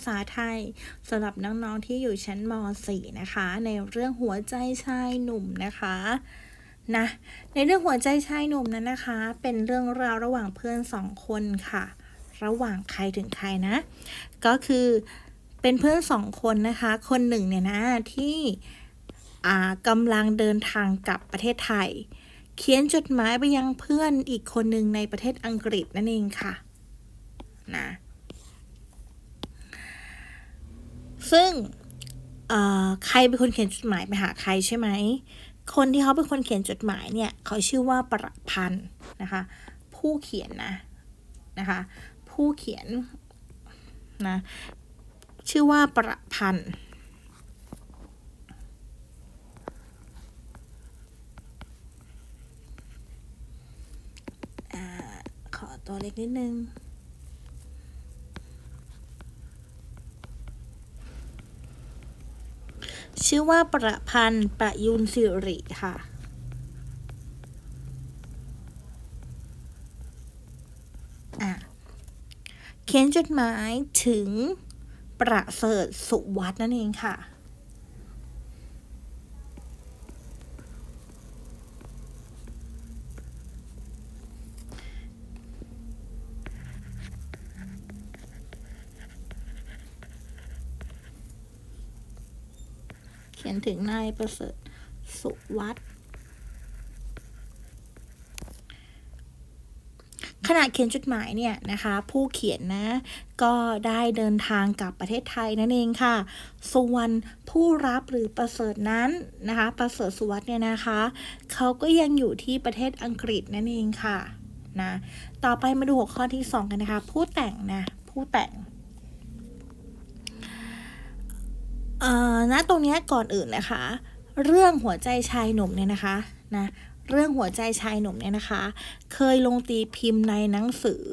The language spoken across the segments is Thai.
ภาษาไทยสำหรับน้องๆที่อยู่ชั้นม .4 นะคะ ในเรื่องหัวใจชายหนุ่มนะคะนะในเรื่องหัวใจชายหนุ่มนั้นนะคะ เป็นเรื่องราวระหว่างเพื่อนสองคนค่ะ ระหว่างใครถึงใครนะ ก็คือเป็นเพื่อนสองคนนะคะ คนหนึ่งเนี่ยนะที่อ่ากำลังเดินทางกลับประเทศไทย เขียนจดหมายไปยังเพื่อนอีกคนหนึ่งในประเทศอังกฤษนั่นเองค่ะนะ ซึ่งใครเป็นคนเขียนจดหมายไปหาใครใช่ไหม คนที่เขาเป็นคนเขียนจดหมายเนี่ยเขาชื่อว่าประพันธ์นะคะ ผู้เขียนนะนะคะ ผู้เขียนนะชื่อว่าประพันธ์ขอตัวเล็กนิดนึง ชื่อว่าประพันธ์ประยุนสิริค่ะ เขียนจดหมายถึงประเสริฐสุวัฒน์นั่นเองค่ะ ขียนถึงนายประเสริฐสุวัฒน์ขณะเขียนจดหมายเนี่ยนะคะ ผู้เขียนนะ ก็ได้เดินทางกลับประเทศไทยนั่นเองค่ะ ส่วนผู้รับหรือประเสริฐนั้นนะคะ ประเสริฐสุวัฒน์เนี่ยนะคะเขาก็ยังอยู่ที่ประเทศอังกฤษนั่นเองค่ะนะต่อไปมาดูหัวข้อที่ 2 กันนะคะ ผู้แต่งนะ ผู้แต่ง ณตรงนี้ก่อนอื่นนะคะ เรื่องหัวใจชายหนุ่มเนี่ยนะคะนะเรื่องหัวใจชายหนุ่มเนี่ยนะคะ เคยลงตีพิมพ์ในหนังสือ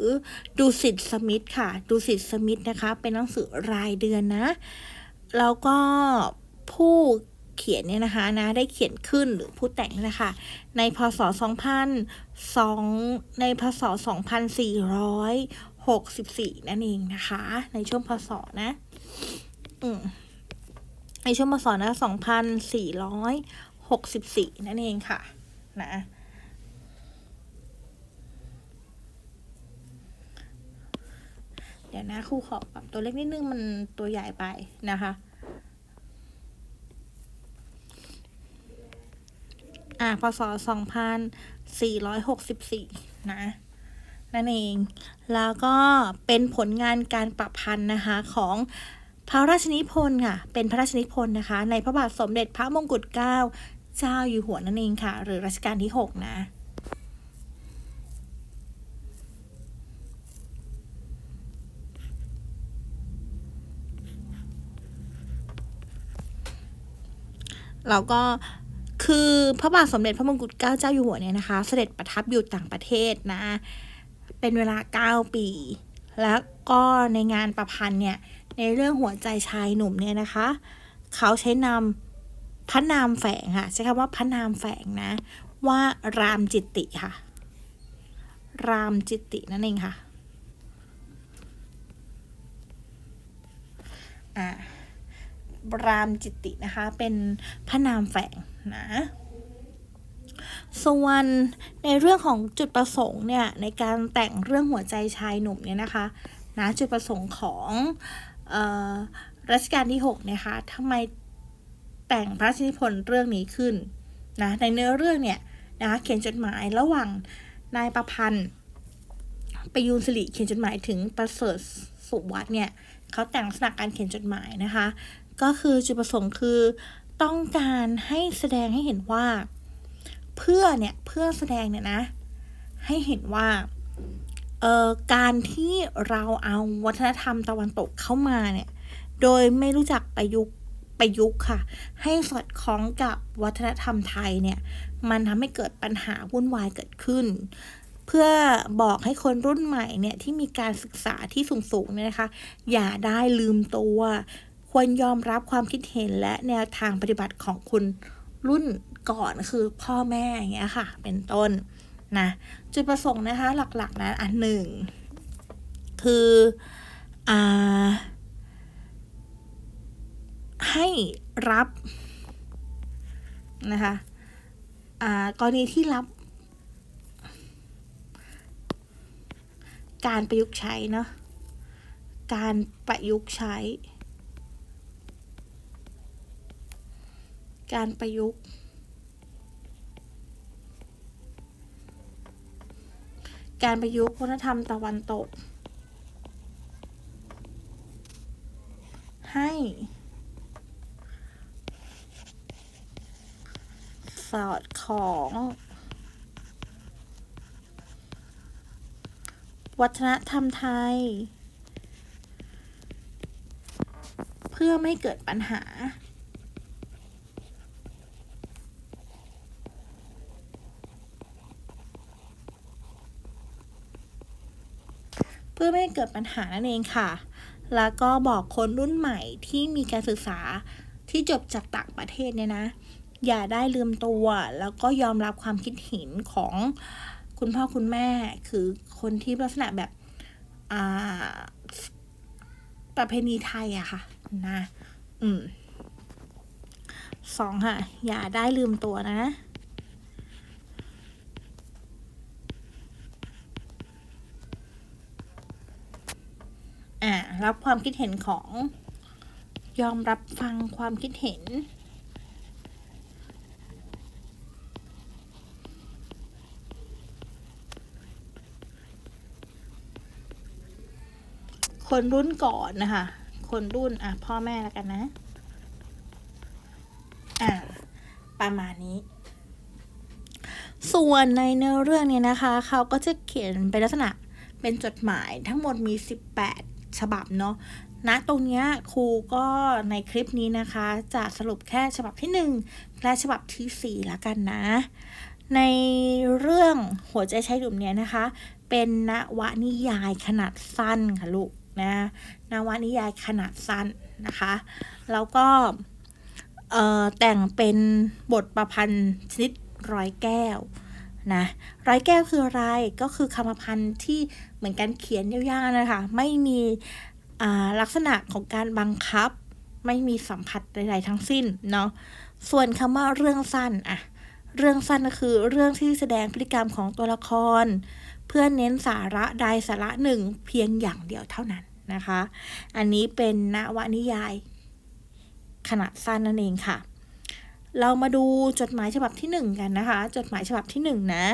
ดูสิทธสมิธค่ะดูสิทธสมิธนะคะ เป็นหนังสือรายเดือนนะ แล้วก็ผู้เขียนเนี่ยนะคะนะได้เขียนขึ้นหรือผู้แต่งเนี่ยนะคะ ในพศ2002ในพศ 2464 นั่นเองนะคะ ในช่วงพศนะ อืม ในช่วงพศนะ2464 นั่นเองค่ะ นะเดี๋ยวนะครูขอปรับตัวเล็กนิดนึงมันตัวใหญ่ไปนะคะ อ่าพศ2464 นะ นั่นเอง แล้วก็เป็นผลงานการประพันธ์นะคะของ พระราชนิพนธ์ค่ะ เป็นพระราชนิพนธ์นะคะ ในพระบาทสมเด็จพระมงกุฎเกล้าเจ้าอยู่หัวนั่นเองค่ะ หรือรัชกาลที่ 6 นะแล้วก็คือพระบาทสมเด็จพระมงกุฎเกล้าเจ้าอยู่หัวเนี่ยนะคะ เสด็จประทับอยู่ต่างประเทศนะ เป็นเวลา 9 ปี แล้วก็ในงานประพันธ์เนี่ย ในเรื่องหัวใจชายหนุ่มเนี่ยนะคะ เขาใช้นามพระนามแฝงค่ะ ใช้คำว่าพระนามแฝงนะ ว่ารามจิตติค่ะ รามจิตตินั่นเองค่ะอ่ารามจิตตินะคะ เป็นพระนามแฝงนะส่วนในเรื่องของจุดประสงค์เนี่ยในการแต่งเรื่องหัวใจชายหนุ่มเนี่ยนะคะนะจุดประสงค์ของ รัชกาลที่6เนี่ยคะทำไมแต่งพระราชนิพนธ์เรื่องนี้ขึ้นนะในเนื้อเรื่องเนี่ยนะคะเขียนจดหมายระหว่างนายประพันธ์ประยูนสิริเขียนจดหมายถึงประเสริฐสุวัฒน์เนี่ยเขาแต่งลักษณะการเขียนจดหมายนะคะ ก็คือจุดประสงค์คือต้องการให้แสดงให้เห็นว่า เพื่อเนี่ยเพื่อแสดงเนี่ยนะ ให้เห็นว่า การที่เราเอาวัฒนธรรมตะวันตกเข้ามาเนี่ย โดยไม่รู้จักประยุกประยุกต์ค่ะ ให้สอดคล้องกับวัฒนธรรมไทยเนี่ย มันทำให้เกิดปัญหาวุ่นวายเกิดขึ้น เพื่อบอกให้คนรุ่นใหม่เนี่ย ที่มีการศึกษาที่สูงๆเนี่ยนะคะ อย่าได้ลืมตัว ควรยอมรับความคิดเห็นและแนวทางปฏิบัติของคุณรุ่นก่อนคือพ่อแม่อย่างเงี้ยค่ะ เป็นต้น นะจุดประสงค์นะคะหลักๆนะอันหนึ่งคืออ่าให้รับนะคะกรณีที่รับ การประยุกต์ใช้เนาะการประยุกต์ใช้ การประยุกต์ การประยุกต์วัฒนธรรมตะวันตก ให้ สอดของ วัฒนธรรมไทย เพื่อไม่เกิดปัญหา เพื่อไม่ให้เกิดปัญหานั่นเองค่ะ แล้วก็บอกคนรุ่นใหม่ที่มีการศึกษาที่จบจากต่างประเทศเนี่ยนะ อย่าได้ลืมตัว แล้วก็ยอมรับความคิดเห็นของคุณพ่อคุณแม่ คือคนที่ลักษณะแบบประเพณีไทยอะค่ะ นะ อืมสองค่ะ อย่าได้ลืมตัวนะ อ่า รับความคิดเห็นของ ยอมรับฟังความคิดเห็น คนรุ่นก่อนนะคะ คนรุ่นอะพ่อแม่แล้วกันนะ อ่าประมาณนี้ส่วนในเนื้อเรื่องเนี่ยนะคะ เขาก็จะเขียนเป็นลักษณะเป็นจดหมายทั้งหมดมี 18 ฉบับเนาะณตรงนี้ครูก็ในคลิปนี้นะคะ จะสรุปแค่ฉบับที่ 1 และฉบับที่ 4 ละกันนะ ในเรื่องหัวใจใช้ดุมเนี้ยนะคะ เป็นนวนิยายขนาดสั้นค่ะลูกนะนวนิยายขนาดสั้นนะคะ แล้วก็แต่งเป็นบทประพันธ์ชนิดร้อยแก้ว นะร้อยแก้วคืออะไรก็คือคำพันธ์ที่เหมือนกันเขียนยาวๆนะคะ ไม่มีลักษณะของการบังคับ ไม่มีสัมผัสใดๆทั้งสิ้นเนาะส่วนคำว่าเรื่องสั้นอะเรื่องสั้นก็คือเรื่องที่แสดงพฤติกรรมของตัวละคร เพื่อเน้นสาระใดสาระหนึ่งเพียงอย่างเดียวเท่านั้นนะคะ อันนี้เป็นนวนิยาย ขนาดสั้นนั่นเองค่ะ เรามาดูจดหมายฉบับที่หนึ่งกันนะคะ จดหมายฉบับที่หนึ่งนะ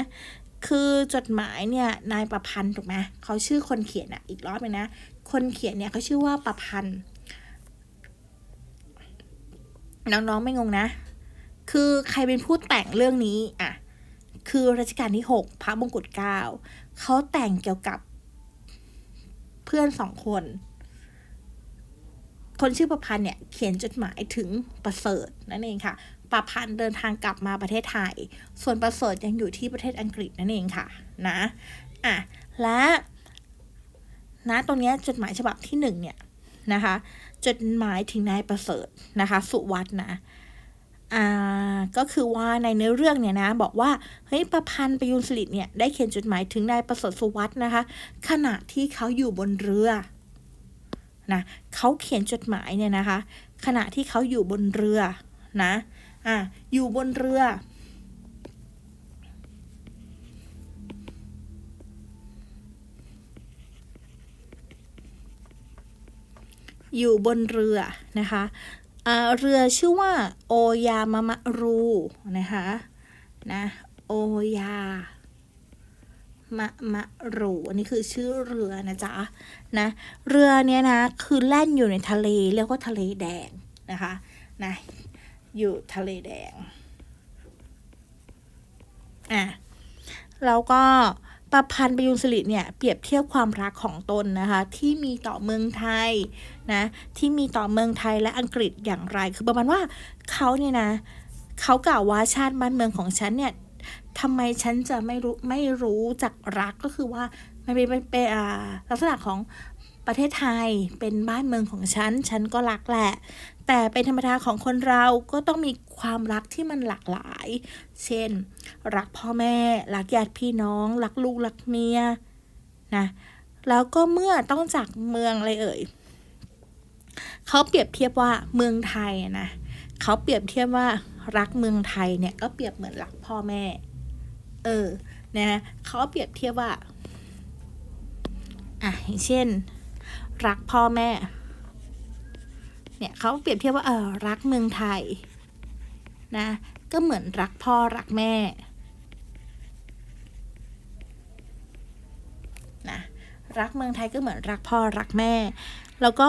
คือจดหมายเนี่ยนายประพันธ์ถูกไหมเขาชื่อคนเขียนอะอีกรอบนึงนะ คนเขียนเนี่ยเขาชื่อว่าประพันธ์น้องๆไม่งงนะ คือใครเป็นผู้แต่งเรื่องนี้อะคือรัชกาลที่หกพระมงกุฎเกล้าเขาแต่งเกี่ยวกับเพื่อนสองคน คนชื่อประพันธ์เนี่ยเขียนจดหมายถึงประเสริฐนั่นเองค่ะ ประพันธ์เดินทางกลับมาประเทศไทย ส่วนประเสริฐยังอยู่ที่ประเทศอังกฤษนั่นเองค่ะนะอะและนะตรงนี้จดหมายฉบับที่หนึ่งเนี่ยนะคะจดหมายถึงนายประเสริฐนะคะ สุวัตนะอ่าก็คือว่าในเนื้อเรื่องเนี่ยนะ บอกว่าเฮ้ยประพันธ์ประยุนสลิดเนี่ยได้เขียนจดหมายถึงนายประเสริฐสุวัตนะคะ ขณะที่เขาอยู่บนเรือนะเขาเขียนจดหมายเนี่ยนะคะ ขณะที่เขาอยู่บนเรือนะ อะอยู่บนเรือ อยู่บนเรือนะคะเรือชื่อว่า โอยามามะรูนะคะนะโอยามะมะรูอันนี้คือชื่อเรือนะจ๊ะนะเรือเนี้ยนะคือแล่นอยู่ในทะเลเรียกว่าทะเลแดงนะคะนะ อยู่ทะเลแดง อะ แล้วก็ประพันธ์ประยุนสิริเนี่ยเปรียบเทียบความรักของตนนะคะ ที่มีต่อเมืองไทยนะที่มีต่อเมืองไทยและอังกฤษอย่างไร คือประมาณว่าเขาเนี่ยนะเขากล่าวว่าชาติบ้านเมืองของฉันเนี่ยทำไมฉันจะไม่รู้ไม่รู้จักรักก็คือว่ามันเป็นเป็นลักษณะของ ประเทศไทยเป็นบ้านเมืองของฉัน ฉันก็รักแหละ แต่เป็นธรรมดาของคนเราก็ต้องมีความรักที่มันหลากหลาย เช่น รักพ่อแม่ รักญาติพี่น้อง รักลูก รักเมียนะ แล้วก็เมื่อต้องจากเมืองอะไรเอ่ย เขาเปรียบเทียบว่าเมืองไทยนะ เขาเปรียบเทียบว่ารักเมืองไทยเนี่ยก็เปรียบเหมือนรักพ่อแม่ เออ นะ เขาเปรียบเทียบว่า อะอย่างเช่น รักพ่อแม่ เนี่ยเขาเปรียบเทียบว่าเออรักเมืองไทยนะก็เหมือนรักพ่อรักแม่นะรักเมืองไทยก็เหมือนรักพ่อรักแม่ แล้วก็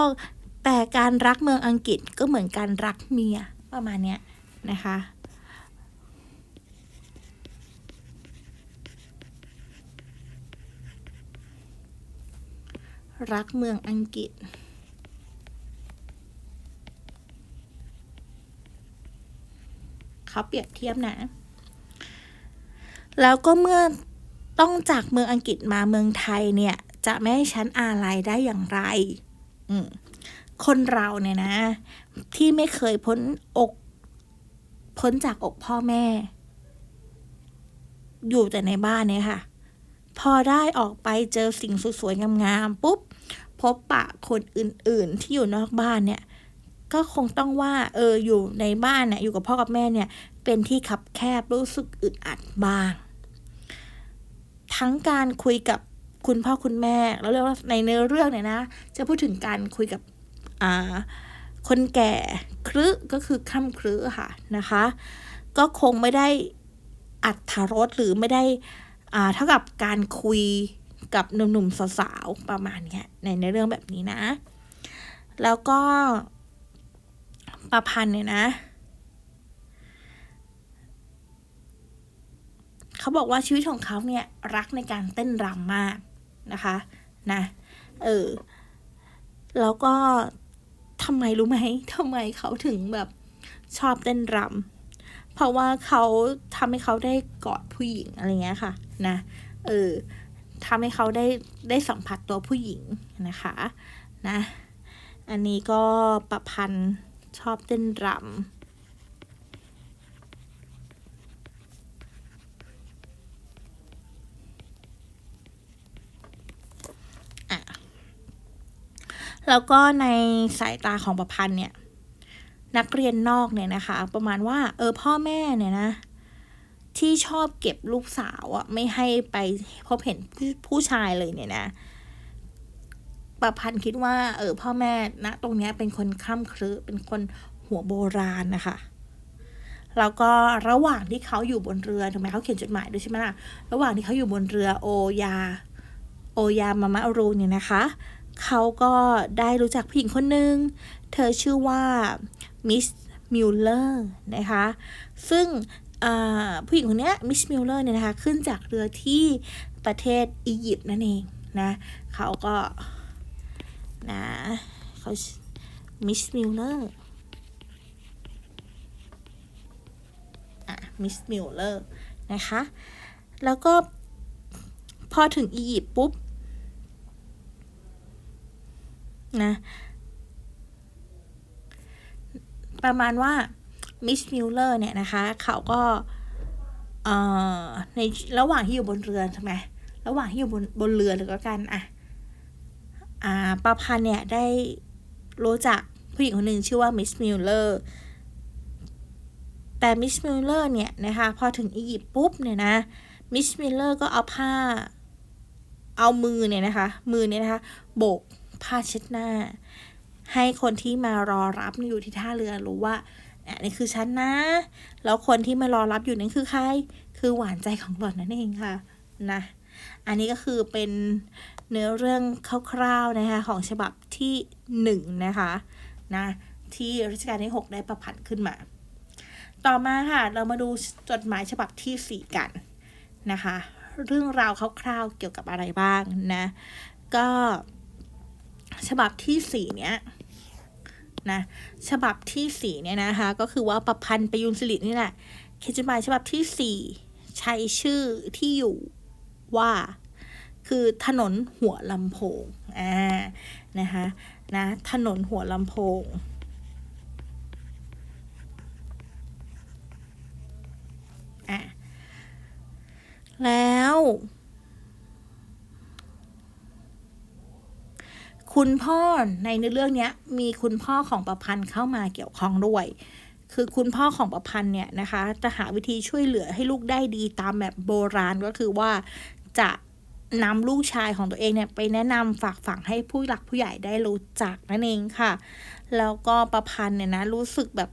แต่การรักเมืองอังกฤษก็เหมือนการรักเมียประมาณเนี้ยนะคะ รักเมืองอังกฤษ เขาเปรียบเทียบนะ แล้วก็เมื่อต้องจากเมืองอังกฤษมาเมืองไทยเนี่ย จะไม่ให้ฉันอาลัยได้อย่างไร คนเราเนี่ยนะ ที่ไม่เคยพ้นอกพ้นจากอกพ่อแม่ อยู่แต่ในบ้านเนี่ยค่ะ พอได้ออกไปเจอสิ่งสวยๆงามๆปุ๊บ บปะคนอื่น ๆ ที่อยู่นอกบ้านเนี่ย ก็คงต้องว่า เอออยู่ในบ้านเนี่ยอยู่กับพ่อกับแม่เนี่ย เป็นที่คับแคบรู้สึกอึดอัดบ้าง ทั้งการคุยกับคุณพ่อคุณแม่แล้วเรียกว่าในเนื้อเรื่องเนี่ยนะ จะพูดถึงการคุยกับอ่าคนแก่ครึก็คือค่ำครึค่ะนะคะ ก็คงไม่ได้อัดทารสหรือไม่ได้อ่าเท่ากับการคุย กับหนุ่มๆสาวๆประมาณเนี้ยในในเรื่องแบบนี้นะ แล้วก็ประพันธ์เนี่ยนะเขาบอกว่าชีวิตของเขาเนี่ยรักในการเต้นรำมากนะคะนะเออแล้วก็ทำไมรู้ไหมทำไมเขาถึงแบบชอบเต้นรำเพราะว่าเขาทำให้เขาได้กอดผู้หญิงอะไรเงี้ยค่ะ นะ เออ ทำให้เขาได้ได้สัมผัสตัวผู้หญิงนะคะนะอันนี้ก็ประพันธ์ชอบเต้นรำอะแล้วก็ในสายตาของประพันธ์เนี่ยนักเรียนนอกเนี่ยนะคะ ประมาณว่าเออพ่อแม่เนี่ยนะ ที่ชอบเก็บลูกสาวอะไม่ให้ไปพบเห็นผู้ผู้ชายเลยเนี่ยนะประพันธ์คิดว่า เออพ่อแม่ณตรงเนี้ยเป็นคนคล่ำครึเป็นคนหัวโบราณนะคะแล้วก็ระหว่างที่เขาอยู่บนเรือถูกไหมเขาเขียนจดหมายด้วยใช่ไหมล่ะระหว่างที่เขาอยู่บนเรือโอยา โอยามามะรูเนี่ยนะคะเขาก็ได้รู้จักผู้หญิงคนหนึ่งเธอชื่อว่ามิสมิลเลอร์นะคะ ซึ่ง ผู้หญิงคนนี้มิสมิลเลอร์เนี่ยนะคะ ขึ้นจากเรือที่ประเทศอียิปต์นั่นเองนะเขาก็นะเขามิสมิลเลอร์อะมิสมิลเลอร์นะคะ แล้วก็พอถึงอียิปต์ปุ๊บนะประมาณว่า มิสมิลเลอร์เนี่ยนะคะ เขาก็ในระหว่างที่อยู่บนเรือใช่ไหมระหว่างที่อยู่บนบนเรือหรือก็กันอะอ่าปาพันเนี่ยได้รู้จักผู้หญิงคนหนึ่งชื่อว่ามิสมิลเลอร์แต่มิสมิลเลอร์เนี่ยนะคะพอถึงอียิปต์ปุ๊บเนี่ยนะมิสมิลเลอร์ก็เอาผ้าเอามือเนี่ยนะคะ มือเนี่ยนะคะ โบกผ้าเช็ดหน้า ให้คนที่มารอรับอยู่ที่ท่าเรือรู้ว่า อันนี้คือฉันนะ แล้วคนที่มารอรับอยู่นั่นคือใคร คือหวานใจของหล่อนนั่นเองค่ะนะ อันนี้ก็คือเป็นเนื้อเรื่องคร่าวๆนะคะของฉบับที่หนึ่งนะคะนะที่รัชกาลที่ 6 ได้ประพันธ์ขึ้นมา ต่อมาค่ะ เรามาดูจดหมายฉบับที่ 4 กันนะคะ เรื่องราวคร่าวๆเกี่ยวกับอะไรบ้างนะ ก็ฉบับที่ 4 เนี้ย นะฉบับที่สี่เนี่ยนะคะก็คือว่าประพันธ์ประยุนสิรินี่แหละเขียนจดหมายฉบับที่สี่ใช้ชื่อที่อยู่ว่าคือถนนหัวลำโพงอ่านะคะนะถนนหัวลำโพงอะแล้ว คุณพ่อในเรื่องนี้มีคุณพ่อของประพันธ์เข้ามาเกี่ยวข้องด้วย คือคุณพ่อของประพันธ์เนี่ยนะคะ จะหาวิธีช่วยเหลือให้ลูกได้ดีตามแบบโบราณก็คือว่าจะนำลูกชายของตัวเองเนี่ยไปแนะนำฝากฝังให้ผู้หลักผู้ใหญ่ได้รู้จักนั่นเองค่ะ แล้วก็ประพันธ์เนี่ยนะรู้สึกแบบ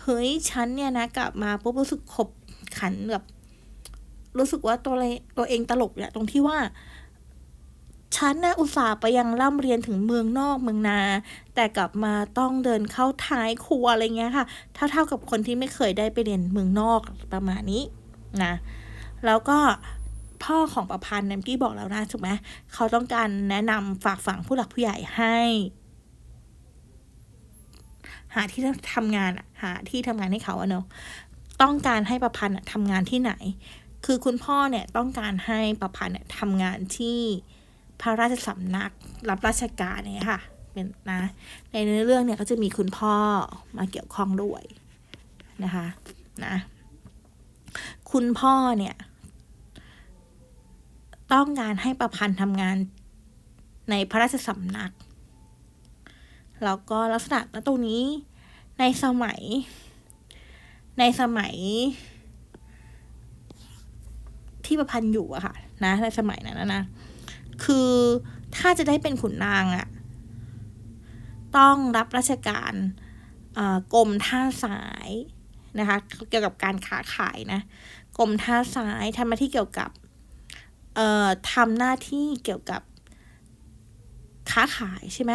เฮ้ยฉันเนี่ยนะกลับมาปุ๊บรู้สึกขบขันแบบรู้สึกว่าตัวเลยตัวเองตลกเนี่ยตรงที่ว่า ฉันนะอุตส่าห์ไปยังร่ำเรียนถึงเมืองนอกเมืองนา แต่กลับมาต้องเดินเข้าท้ายครัวอะไรเงี้ยค่ะเท่าเท่ากับคนที่ไม่เคยได้ไปเรียนเมืองนอกประมาณนี้นะ แล้วก็พ่อของประพันธ์เนี่ยพี่บอกแล้วนะถูกไหมเขาต้องการแนะนำฝากฝังผู้หลักผู้ใหญ่ให้ หาที่ทำงานหาที่ทำงานให้เขาอะเนาะต้องการให้ประพันธ์ทำงานที่ไหน คือคุณพ่อเนี่ยต้องการให้ประพันธ์เนี่ยทำงานที่ พระราชสำนักรับราชการเนี่ยค่ะเป็นนะในเรื่องเนี่ยก็จะมีคุณพ่อมาเกี่ยวข้องด้วยนะคะนะคุณพ่อเนี่ย ต้องการให้ประพันธ์ทำงานในพระราชสำนัก แล้วก็ลักษณะตรงนี้ในสมัย ในสมัย ที่ประพันธ์อยู่อะค่ะ นะในสมัยนั้นนะ คือถ้าจะได้เป็นขุนนางอะต้องรับราชการกรมท่าสายนะคะเกี่ยวกับการค้าขายนะกรมท่าสายทำหน้าที่เกี่ยวกับทำหน้าที่เกี่ยวกับค้าขายใช่ไหม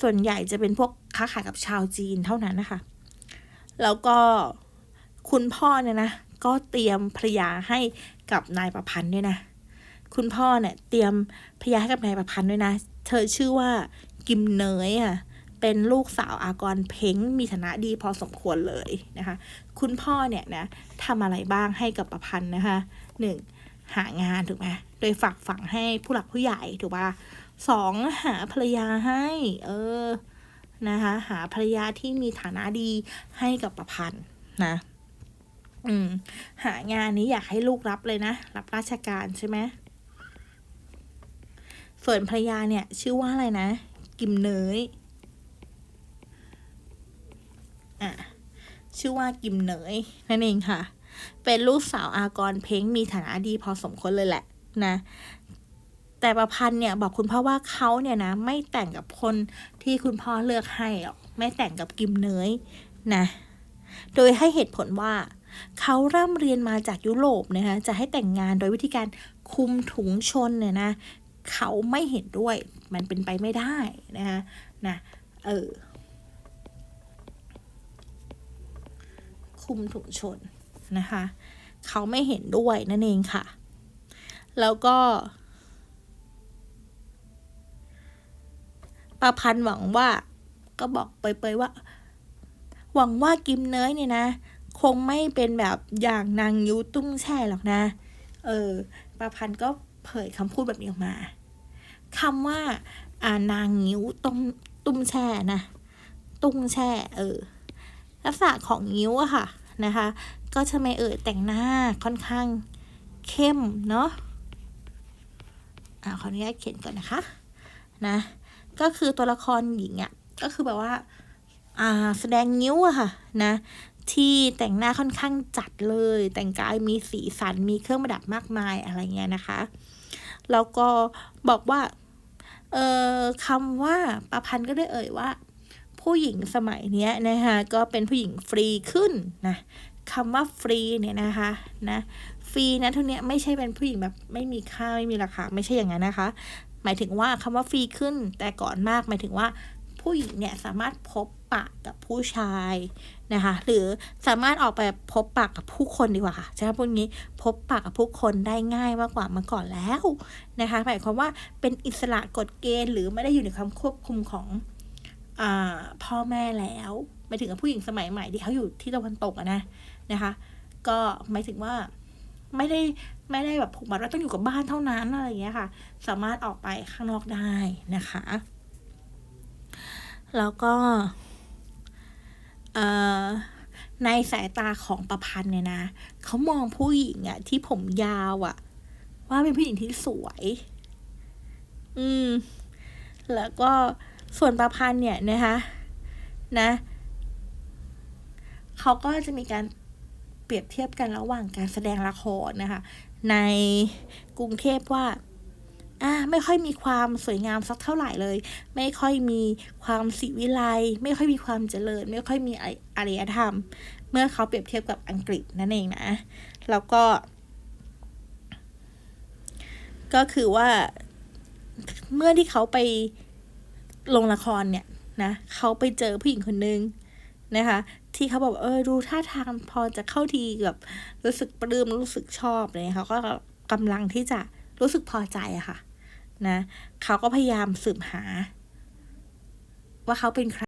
ส่วนใหญ่จะเป็นพวกค้าขายกับชาวจีนเท่านั้นนะคะ แล้วก็คุณพ่อเนี่ยนะ ก็เตรียมภรรยาให้กับนายประพันธ์ด้วยนะ คุณพ่อเนี่ยเตรียมพยาให้กับนายประพันธ์ด้วยนะ เธอชื่อว่ากิมเนยอะเป็นลูกสาวอากรเพ้งมีฐานะดีพอสมควรเลยนะคะ คุณพ่อเนี่ยนะทำอะไรบ้างให้กับประพันธ์นะคะหนึ่งหางานถูกไหมโดยฝากฝังให้ผู้หลักผู้ใหญ่ถูกปะสองหาภรรยาให้ เออนะคะหาภรรยาที่มีฐานะดีให้กับประพันธ์นะ อืมหางานนี้อยากให้ลูกรับเลยนะ รับราชการใช่ไหม ส่วนภรรยาเนี่ยชื่อว่าอะไรนะ กิมเนยอะชื่อว่ากิมเนยนั่นเองค่ะ เป็นลูกสาวอากรเพ้งมีฐานะดีพอสมควรเลยแหละนะแต่ประพันธ์เนี่ยบอกคุณพ่อว่าเขาเนี่ยนะไม่แต่งกับคนที่คุณพ่อเลือกให้หรอกไม่แต่งกับกิมเนยนะ โดยให้เหตุผลว่าเขาร่ำเรียนมาจากยุโรปนะคะจะให้แต่งงานโดยวิธีการคุมถุงชนเนี่ยนะ เขาไม่เห็นด้วย มันเป็นไปไม่ได้นะคะนะเออคุมถุงชนนะคะ เขาไม่เห็นด้วยนั่นเองค่ะ แล้วก็ประพันธ์หวังว่าก็บอกเปยๆว่า หวังว่ากิมเนยเนี่ยนะ คงไม่เป็นแบบอย่างนางยูตุ้งแช่หรอกนะ เออประพันธ์ก็เผยคำพูดแบบนี้ออกมา คำว่าอ่านางงิ้วต้มตุ้มแช่นะตุ้งแช่เออลักษณะของงิ้วอะค่ะนะคะ ก็จะไม่เอ่ยแต่งหน้าค่อนข้างเข้มเนาะอ่าขออนุญาตเขียนก่อนนะคะนะก็คือตัวละครหญิงอะก็คือแบบว่าอ่าแสดงงิ้วอะค่ะนะที่แต่งหน้าค่อนข้างจัดเลย แต่งกายมีสีสันมีเครื่องประดับมากมายอะไรเงี้ยนะคะ แล้วก็บอกว่าเอ่อคำว่าประพันธ์ก็ได้เอ่ยว่า ผู้หญิงสมัยนี้นะคะก็เป็นผู้หญิงฟรีขึ้นนะคำว่าฟรีเนี่ยนะคะนะฟรีนะทุกเนี้ยไม่ใช่เป็นผู้หญิงแบบไม่มีค่าไม่มีราคาไม่ใช่อย่างนั้นนะคะ หมายถึงว่าคำว่าฟรีขึ้นแต่ก่อนมากหมายถึงว่า ผู้หญิงเนี่ยสามารถพบปะกับผู้ชายนะคะ หรือสามารถออกไปพบปะกับผู้คนดีกว่าค่ะใช่ไหมพวกนี้พบปะกับผู้คนได้ง่ายมากกว่าเมื่อก่อนแล้วนะคะหมายความว่าเป็นอิสระกฎเกณฑ์ หรือไม่ได้อยู่ในความควบคุมของอพ่อแม่แล้วหมายถึงกับผู้หญิงสมัยใหม่ที่เขาอยู่ที่ตะวันตกนะนะคะ ก็หมายถึงว่าไม่ได้ไม่ได้แบบผูกมัดว่าต้องอยู่กับบ้านเท่านั้นอะไรอย่างเงี้ยค่ะ สามารถออกไปข้างนอกได้นะคะ แล้วก็ในสายตาของประพันธ์เนี่ยนะเขามองผู้หญิงอะที่ผมยาวอะว่าเป็นผู้หญิงที่สวย อืม แล้วก็ส่วนประพันธ์เนี่ยนะคะ นะเขาก็จะมีการเปรียบเทียบกันระหว่างการแสดงละครนะคะ ในกรุงเทพว่า อ่าไม่ค่อยมีความสวยงามสักเท่าไหร่เลย ไม่ค่อยมีความศิวิไลไม่ค่อยมีความเจริญ ไม่ค่อยมีอารยธรรม เมื่อเขาเปรียบเทียบกับอังกฤษนั่นเองนะ แล้วก็ ก็คือว่าเมื่อที่เขาไปลงละครเนี่ยนะเขาไปเจอผู้หญิงคนนึงนะคะ ที่เขาบอกเออดูท่าทางพอจะเข้าทีกับรู้สึกปลื้มรู้สึกชอบเลยเขาก็กำลังที่จะรู้สึกพอใจอะค่ะ นะเขาก็พยายามสืบหา ว่าเขาเป็นใคร